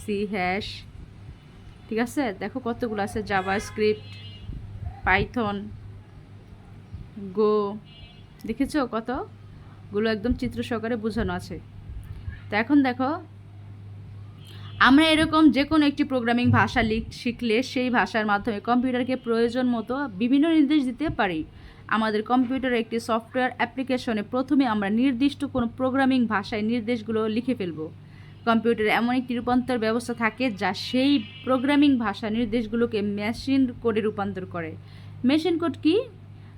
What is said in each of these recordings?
C hash. ঠিক আছে? দেখো কতগুলো আছে জাভা স্ক্রিপ্ট পাইথন, গো। দেখেছ কতগুলো একদম চিত্র সহকারে বোঝানো আছে। তো এখন দেখো, আমরা এরকম যে কোনো একটি প্রোগ্রামিং ভাষা লিখ, শিখলে সেই ভাষার মাধ্যমে কম্পিউটারকে প্রয়োজন মতো বিভিন্ন নির্দেশ দিতে পারি। আমাদের কম্পিউটারে একটি সফটওয়্যার অ্যাপ্লিকেশনে প্রথমে আমরা নির্দিষ্ট কোনো প্রোগ্রামিং ভাষায় নির্দেশগুলো লিখে ফেলব। কম্পিউটারে এমন একটি রূপান্তর ব্যবস্থা থাকে যা সেই প্রোগ্রামিং ভাষা নির্দেশগুলোকে মেশিন কোডে রূপান্তর করে। মেশিন কোড কি?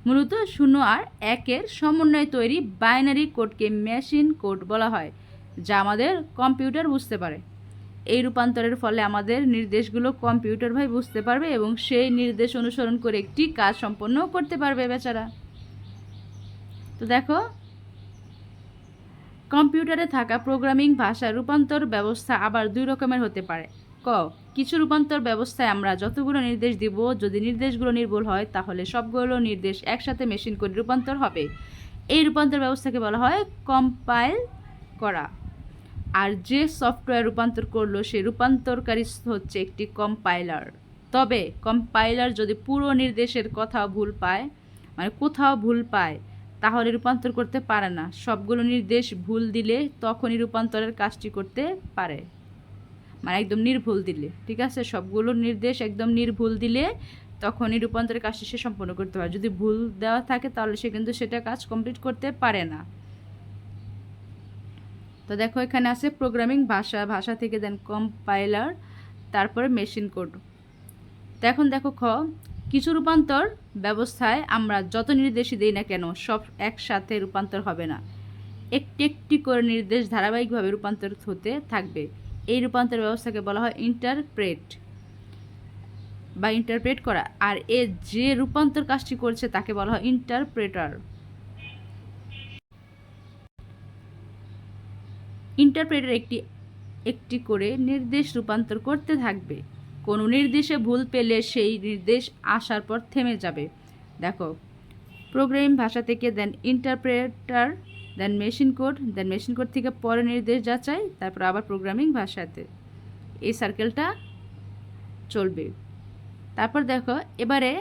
মূলত শূন্য আর একের সমন্বয়ে তৈরি বাইনারি কোডকে মেশিন কোড বলা হয়, যা আমাদের কম্পিউটার বুঝতে পারে। এই রূপান্তরের ফলে আমাদের নির্দেশগুলো কম্পিউটার ভাই বুঝতে পারবে এবং সেই নির্দেশ অনুসরণ করে একটি কাজ সম্পন্ন করতে পারবে বেচারা। তো দেখো কম্পিউটারে থাকা প্রোগ্রামিং ভাষা রূপান্তর ব্যবস্থা আবার দুই রকমের হতে পারে। ক, কিছু রূপান্তর ব্যবস্থায় আমরা যতগুলো নির্দেশ দিব, যদি নির্দেশগুলো নির্ভুল হয়, তাহলে সবগুলো নির্দেশ একসাথে মেশিন করে রূপান্তর হবে। এই রূপান্তর ব্যবস্থাকে বলা হয় কম্পাইল করা। আর যে সফটওয়্যার রূপান্তর করল, সে রূপান্তরকারী হচ্ছে একটি কম্পাইলার। তবে কম্পাইলার যদি পুরো নির্দেশের কথা ভুল পায় মানে কোথাও ভুল পায় তাহলে রূপান্তর করতে পারে না। সবগুলো নির্দেশ ভুল দিলে তখনই রূপান্তরের কাজটি করতে পারে। মানে একদম নির্ভুল দিলে, ঠিক আছে? সবগুলো নির্দেশ একদম নির্ভুল দিলে তখনই রূপান্তরের কাজটি সে সম্পন্ন করতে পারে। যদি ভুল দেওয়া থাকে তাহলে সে কিন্তু সেটা কাজ কমপ্লিট করতে পারে না। তো দেখো, এখানে আছে প্রোগ্রামিং ভাষা। ভাষা থেকে দেন কম্পাইলার তারপরে মেশিন কোড তো এখন দেখো খ কিছু রূপান্তর ব্যবস্থায় আমরা যত নির্দেশই দিই না কেন, সব একসাথে রূপান্তর হবে না। একটি একটি করে নির্দেশ ধারাবাহিকভাবে রূপান্তরিত হতে থাকবে। এই রূপান্তর ব্যবস্থাকে বলা হয় ইন্টারপ্রেট বা ইন্টারপ্রেট করা। আর এ যে রূপান্তর কাজটি করছে তাকে বলা হয় ইন্টারপ্রেটার ইন্টারপ্রেটার একটি একটি করে নির্দেশ রূপান্তর করতে থাকবে। কোনো নির্দেশে ভুল পেলে সেই নির্দেশ আসার পর থেমে যাবে। দেখো, প্রোগ্রামিং ভাষা থেকে then interpreter then machine code then machine code থেকে পরে নির্দেশ যাচাই, তারপর আবার প্রোগ্রামিং ভাষাতে। এই সার্কেলটা চলবে। তারপর দেখো, এবারে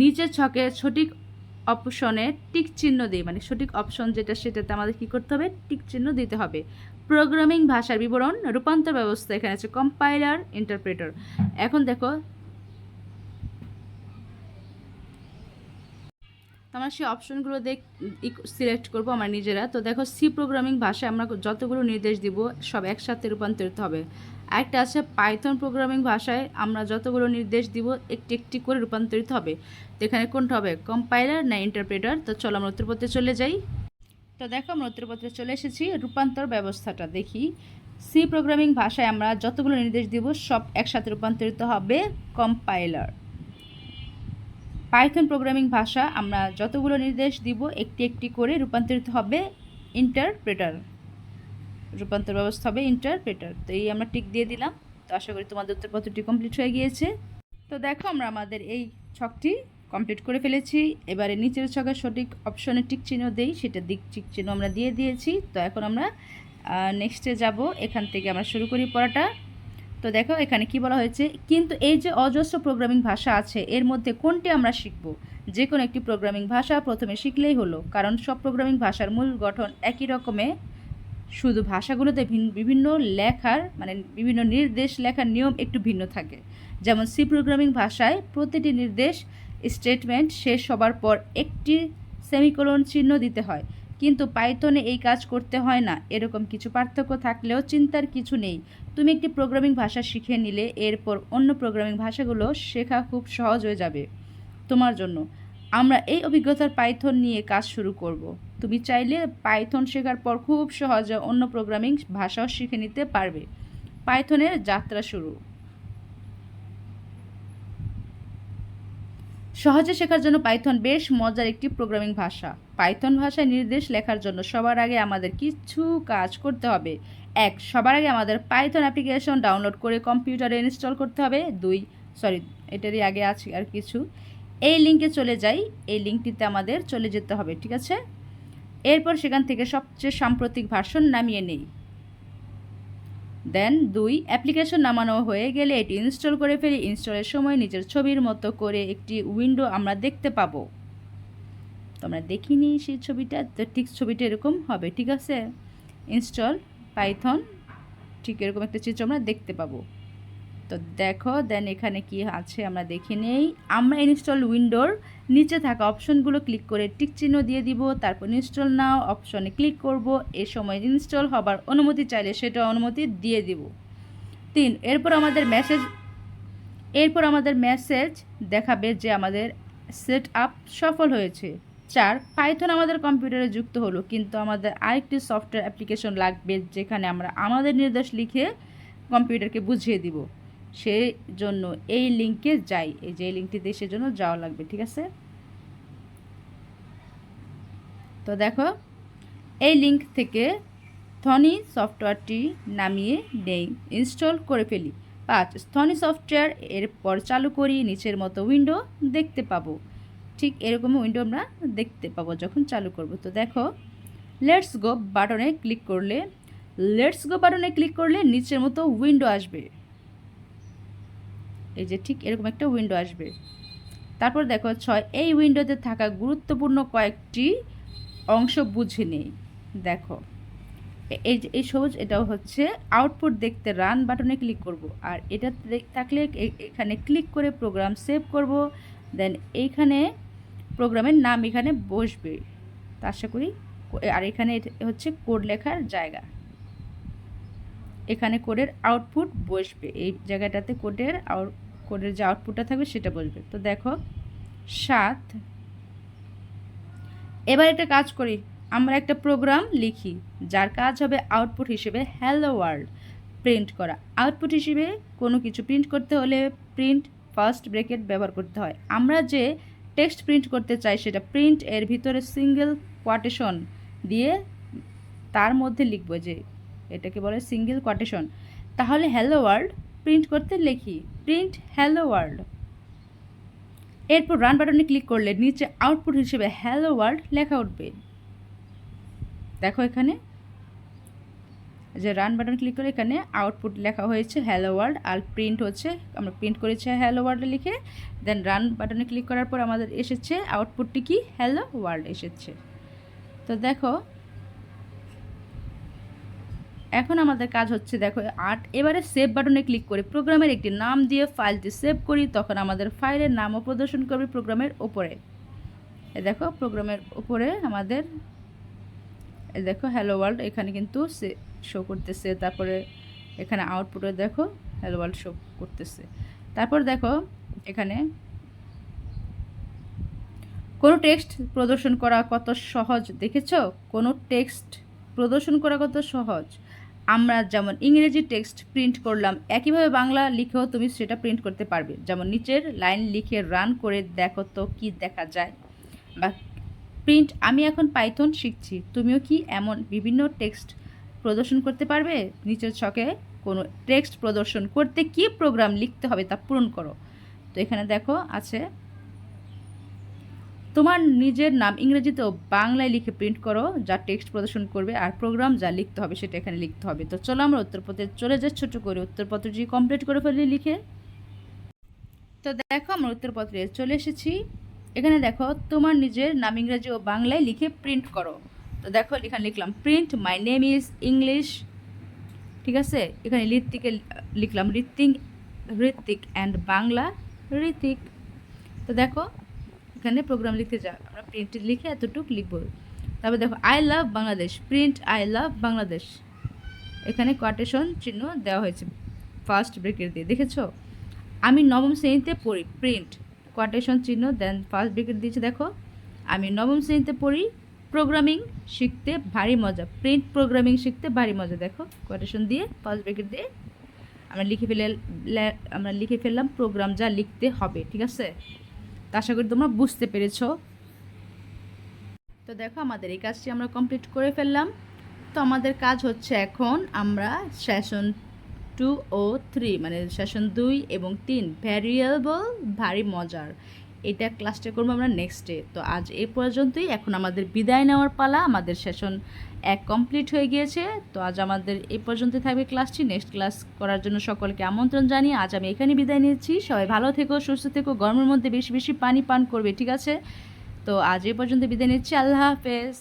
নিচের ছকে সঠিক অপশনে টিক চিহ্ন দিই মানে সঠিক অপশন যেটা, সেটাতে আমাদের কী করতে হবে? টিক চিহ্ন দিতে হবে। প্রোগ্রামিং ভাষার বিবরণ, রূপান্তর ব্যবস্থা, এখানে আছে কম্পাইলার ইন্টারপ্রেটার এখন দেখো, আমরা সেই অপশনগুলো দেখ সিলেক্ট করব আমরা নিজেরা। তো দেখো সি প্রোগ্রামিং ভাষায় আমরা যতগুলো নির্দেশ দিব, সব একসাথে রূপান্তরিত হবে। একটা আছে পাইথন প্রোগ্রামিং ভাষায় আমরা যতগুলো নির্দেশ দিব, একটি একটি করে রূপান্তরিত হবে। তো এখানে কোনটা হবে কম্পাইলার না ইন্টারপ্রেটার তো চলো আমরা উত্তরপত্রে চলে যাই। তো দেখো, আমরা উত্তরপত্রে চলে এসেছি। রূপান্তর ব্যবস্থাটা দেখি। সি প্রোগ্রামিং ভাষায় আমরা যতগুলো নির্দেশ দিব, সব একসাথে রূপান্তরিত হবে কম্পাইলার পাইথন প্রোগ্রামিং ভাষা আমরা যতগুলো নির্দেশ দিব, একটি একটি করে রূপান্তরিত হবে ইন্টারপ্রেটার রূপান্তর ব্যবস্থা হবে ইন্টারপ্রেটার তো এই আমরা টিক দিয়ে দিলাম। তো আশা করি তোমাদের উত্তরপত্রটি কমপ্লিট হয়ে গিয়েছে। তো দেখো, আমরা আমাদের এই ছকটি কমপ্লিট করে ফেলেছি। এবারে নিচের ছকের সঠিক অপশনে টিক চিহ্ন দেই, সেটা দিক টিক চিহ্ন আমরা দিয়ে দিয়েছি। তো এখন আমরা নেক্সটে যাব। এখান থেকে আমরা শুরু করি পড়াটা। তো দেখো, এখানে কি বলা হয়েছে? কিন্তু এই যে অজস্র প্রোগ্রামিং ভাষা আছে, এর মধ্যে কোনটি আমরা শিখব? যে কোনো একটি প্রোগ্রামিং ভাষা প্রথমে শিখলেই হলো, কারণ সব প্রোগ্রামিং ভাষার মূল গঠন একই রকমে। শুধু ভাষাগুলোতে বিভিন্ন লেখার মানে বিভিন্ন নির্দেশ লেখার নিয়ম একটু ভিন্ন থাকে। যেমন সি প্রোগ্রামিং ভাষায় প্রতিটি নির্দেশ স্টেটমেন্ট শেষ হবার পর একটি সেমিকোলন চিহ্ন দিতে হয়। কিন্তু পাইথনে এই কাজ করতে হয় না। এরকম কিছু পার্থক্য থাকলেও চিন্তার কিছু নেই। তুমি একটি প্রোগ্রামিং ভাষা শিখে নিলে, এরপর অন্য প্রোগ্রামিং ভাষাগুলো শেখা খুব সহজ হয়ে যাবে। তোমার জন্য। আমরা এই অভিজ্ঞতার পাইথন নিয়ে কাজ শুরু করব। তুমি চাইলে পাইথন শেখার পর খুব সহজে অন্য প্রোগ্রামিং ভাষাও শিখে নিতে পারবে। পাইথনের যাত্রা শুরু। সহজে শেখার জন্য পাইথন বেশ মজার একটি প্রোগ্রামিং ভাষা। পাইথন ভাষায় নির্দেশ লেখার জন্য সবার আগে আমাদের কিছু কাজ করতে হবে। এক, সবার আগে আমাদের পাইথন অ্যাপ্লিকেশন ডাউনলোড করে কম্পিউটারে ইনস্টল করতে হবে। দুই, সরি, এটারই আগে আছে আর কিছু। এই লিঙ্কে চলে যাই। এই লিঙ্কটিতে আমাদের চলে যেতে হবে, ঠিক আছে? এরপর সেখান থেকে সবচেয়ে সাম্প্রতিক ভার্সন নামিয়ে নেই। দেন দুই অ্যাপ্লিকেশন নামানো হয়ে গেলে এটি ইনস্টল করে ফেলি। ইনস্টলের সময় নিজের ছবির মতো করে একটি উইন্ডো আমরা দেখতে পাবো। তো আমরা দেখিনি সেই ছবিটা? তো ঠিক ছবিটা এরকম হবে, ঠিক আছে? ইনস্টল পাইথন ঠিক এরকম একটা চিত্র আমরা দেখতে পাবো। তো দেখো দেন এখানে কি আছে আমরা দেখে নেই। আমরা ইনস্টল উইন্ডোর নিচে থাকা অপশনগুলো ক্লিক করে টিক চিহ্ন দিয়ে দিব, তারপর ইনস্টল নাও অপশনে ক্লিক করব। এ সময় ইনস্টল হবার অনুমতি চাইলে সেটা অনুমতি দিয়ে দিব। তিন, এরপর আমাদের মেসেজ এরপর আমাদের মেসেজ দেখাবে যে আমাদের সেট আপ সফল হয়েছে। চার পাইথন আমাদের কম্পিউটারে যুক্ত হলো, কিন্তু আমাদের আরেকটি সফটওয়্যার অ্যাপ্লিকেশন লাগবে, যেখানে আমরা আমাদের নির্দেশ লিখে কম্পিউটারকে বুঝিয়ে দিব। সেই জন্য এই লিঙ্কে যাই। এই যে লিঙ্কটিতে সেজন্য যাওয়া লাগবে, ঠিক আছে? তো দেখো, এই লিঙ্ক থেকে থনি সফটওয়্যারটি নামিয়ে নেই। ইনস্টল করে ফেলি। পাঁচ স্থনি সফটওয়্যার এরপর চালু করি, নিচের মতো উইন্ডো দেখতে পাবো। ঠিক এরকম উইন্ডো আমরা দেখতে পাবো যখন চালু করব। তো দেখো, লেটস গো বাটনে ক্লিক করলে, লেটস গো বাটনে ক্লিক করলে নিচের মতো উইন্ডো আসবে। এই যে ঠিক এরকম একটা উইন্ডো আসবে। তারপর দেখো ছয়, এই উইন্ডোতে থাকা গুরুত্বপূর্ণ কয়েকটি অংশ বুঝে নেই। দেখো এই যে এই সবুজ এটাও হচ্ছে আউটপুট দেখতে রান বাটনে ক্লিক করব। আর এটা থাকলে এখানে ক্লিক করে প্রোগ্রাম সেভ করব। দেন এইখানে প্রোগ্রামের নাম এখানে বসবে। তা আশা করি আর এখানে হচ্ছে কোড লেখার জায়গা। এখানে কোডের আউটপুট বসবে। এই জায়গাটাতে কোডের আউট কোডের যে আউটপুটটা থাকবে সেটা বসবে তো দেখো, সাত। এবার একটা কাজ করি, আমরা একটা প্রোগ্রাম লিখি, যার কাজ হবে আউটপুট হিসেবে হ্যালো ওয়ার্ল্ড প্রিন্ট করা। আউটপুট হিসেবে কোনো কিছু প্রিন্ট করতে হলে প্রিন্ট ফার্স্ট ব্রেকেট ব্যবহার করতে হয়। আমরা যে টেক্সট প্রিন্ট করতে চাই সেটা প্রিন্ট এর ভিতরে সিঙ্গেল কোয়াটেশন দিয়ে তার মধ্যে লিখব যে, এটাকে বলে সিঙ্গেল কোয়াটেশন তাহলে হ্যালো ওয়ার্ল্ড প্রিন্ট করতে লিখি প্রিন্ট হ্যালো ওয়ার্ল্ড এরপর রান বাটনে ক্লিক করলে নিচে আউটপুট হিসেবে হ্যালো ওয়ার্ল্ড লেখা উঠবে। দেখো এখানে, যে রান বাটন ক্লিক করে এখানে আউটপুট লেখা হয়েছে হ্যালো ওয়ার্ল্ড আর প্রিন্ট হচ্ছে, আমরা প্রিন্ট করেছি হ্যালো ওয়ার্ল্ড লিখে দেন রান বাটনে ক্লিক করার পর আমাদের এসেছে আউটপুটটি কি? হ্যালো ওয়ার্ল্ড এসেছে। তো দেখো এখন আমাদের কাজ হচ্ছে, দেখো, আট, এবারে সেভ বাটনে ক্লিক করে প্রোগ্রামের একটি নাম দিয়ে ফাইলটি সেভ করি, তখন আমাদের ফাইলের নামও প্রদর্শন করবে প্রোগ্রামের ওপরে। এ দেখো প্রোগ্রামের উপরে আমাদের, এ দেখো হ্যালো ওয়ার্ল্ড এখানে কিন্তু সে শো করতেছে। তারপরে এখানে আউটপুটে দেখো হ্যালো ওয়ার্ল্ড শো করতেছে। তারপর দেখো, এখানে কোনো টেক্সট প্রদর্শন করা কত সহজ, দেখেছ? কোনো টেক্সট প্রদর্শন করা কত সহজ? আমরা যেমন ইংরেজি টেক্সট প্রিন্ট করলাম, একইভাবে বাংলা লিখেও তুমি সেটা প্রিন্ট করতে পারবে। যেমন নিচের লাইন লিখে রান করে দেখো তো কি দেখা যায়। বা প্রিন্ট, আমি এখন পাইথন শিখছি, তুমিও কি এমন বিভিন্ন টেক্সট প্রদর্শন করতে পারবে? নিচের ছকে কোনো টেক্সট প্রদর্শন করতে কি প্রোগ্রাম লিখতে হবে তা পূরণ করো। তো এখানে দেখো, আছে তোমার নিজের নাম ইংরেজিতে ও বাংলায় লিখে প্রিন্ট করো, যা টেক্সট প্রদর্শন করবে আর প্রোগ্রাম যা লিখতে হবে সেটা এখানে লিখতে হবে। তো চলো আমরা উত্তরপত্রে চলে যাই ছোটো করে। উত্তরপত্রটি কমপ্লিট করে ফেলি লিখে। তো দেখো আমরা উত্তরপত্রে চলে এসেছি। এখানে দেখো, তোমার নিজের নাম ইংরেজি ও বাংলায় লিখে প্রিন্ট করো। তো দেখো, এখানে লিখলাম print my name is English ঠিক আছে? এখানে ঋত্বিকে লিখলাম ঋত্বিক ঋত্বিক অ্যান্ড বাংলা ঋতিক তো দেখো এখানে প্রোগ্রাম লিখতে যা, আমরা প্রিন্ট লিখে এতটুকু লিখব। তারপর দেখো I love Bangladesh print I love Bangladesh এখানে কোয়াটেশন চিহ্ন দেওয়া হয়েছে ফার্স্ট ব্রেকের দিয়ে, দেখেছ? আমি নবম শ্রেণীতে পড়ি প্রিন্ট কোয়াটেশন চিহ্ন দেন ফার্স্ট ব্রেকেট দিয়েছে, দেখো। আমি নবম শ্রেণীতে পড়ি প্রোগ্রামিং শিখতে ভারী মজা প্রিন্ট প্রোগ্রামিং শিখতে ভারী মজা, দেখো কোয়াটেশন দিয়ে ফার্স্ট ব্রেকেট দিয়ে। আমরা লিখে ফেলে আমরা লিখে ফেললাম প্রোগ্রাম যা লিখতে হবে, ঠিক আছে? তা আশা করি তোমরা বুঝতে পেরেছ। তো দেখো, আমাদের এই কাজটি আমরা কমপ্লিট করে ফেললাম। তো আমাদের কাজ হচ্ছে এখন আমরা সেশন টু ও থ্রি মানে সেশন দুই এবং তিন ভ্যারিয়েবল ভারী, মজার। এটা ক্লাসটা করব আমরা নেক্সট ডে তো আজ এ পর্যন্তই। এখন আমাদের বিদায় নেওয়ার পালা। আমাদের সেশন এক কমপ্লিট হয়ে গিয়েছে। তো আজ আমাদের এ পর্যন্তই থাকবে ক্লাসটি নেক্সট ক্লাস করার জন্য সকলকে আমন্ত্রণ জানিয়ে আজ আমি এখানে বিদায় নিচ্ছি। সবাই ভালো থেকো, সুস্থ থেকো। গরমের মধ্যে বেশি বেশি পানি পান করবে, ঠিক আছে? তো আজ এ পর্যন্ত বিদায় নিচ্ছি। আল্লাহ হাফেজ।